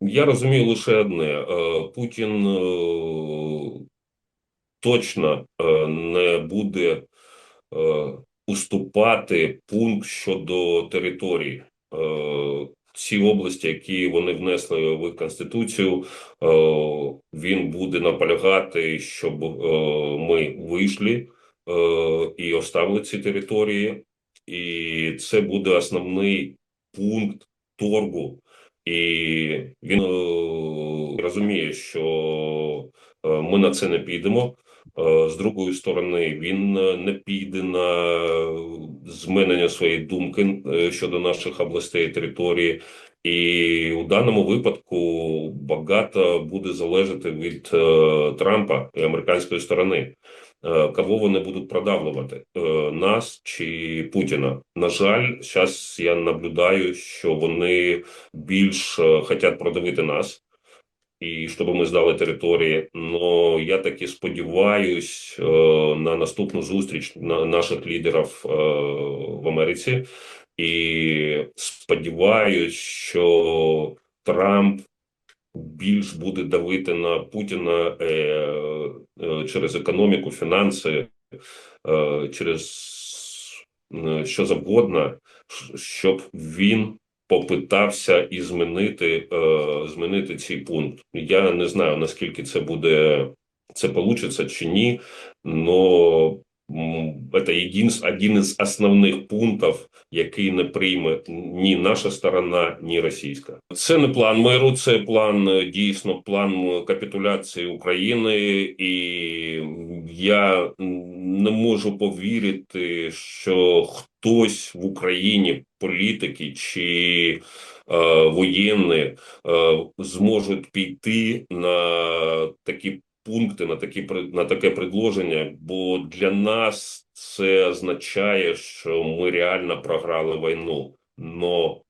Я розумію лише одне: Е, Путін е, точно е, не буде уступати пункт щодо території. Ці області, які вони внесли в конституцію, він буде наполягати, щоб ми вийшли і оставили ці території, і це буде основний пункт торгу. І він е, розуміє, що е, ми на це не підемо. Е, З другої сторони, він е, не піде на змінення своєї думки е, щодо наших областей і території. І у даному випадку багато буде залежати від е, Трампа і американської сторони. Е, Кого вони будуть продавлювати е, нас чи Путіна? На жаль, зараз я наблюдаю, що вони більш е, хочуть продавити нас і щоб ми здали території. Ну я таки сподіваюсь е, на наступну зустріч на наших лідерів е, в Америці, і сподіваюсь, що Трамп більш буде давити на Путіна е, е, через економіку, фінанси, е, через е, що завгодно, щоб він попитався і змінити, е, змінити цей пункт. Я не знаю наскільки це буде це получится чи ні, но это един, один із основних пунктів, який не прийме ні наша сторона, ні російська. Це не план миру, це план е, дійсно план капітуляції України, і я не можу повірити, що хтось в Україні, політики чи е, воєнні, е, зможуть піти на такі пункти, на такі на таке предложення, бо для нас це означає, що ми реально програли війну. Но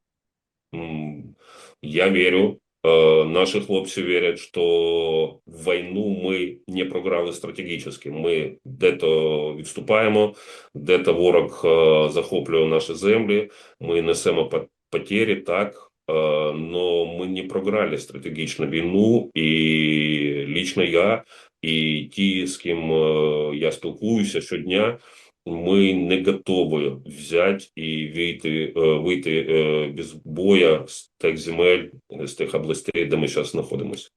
я вірю, е, наші хлопці вірять, що війну ми не програли стратегічно. Ми де-то відступаємо, де-то ворог е, захоплює наші землі, ми несемо по- потери, так, е, но ми не програли стратегічну війну, і лично я, і ті, з ким я спілкуюся щодня, ми не готові взяти і вийти, е, вийти е, без боя з тих земель, з тих областей, де ми зараз знаходимося.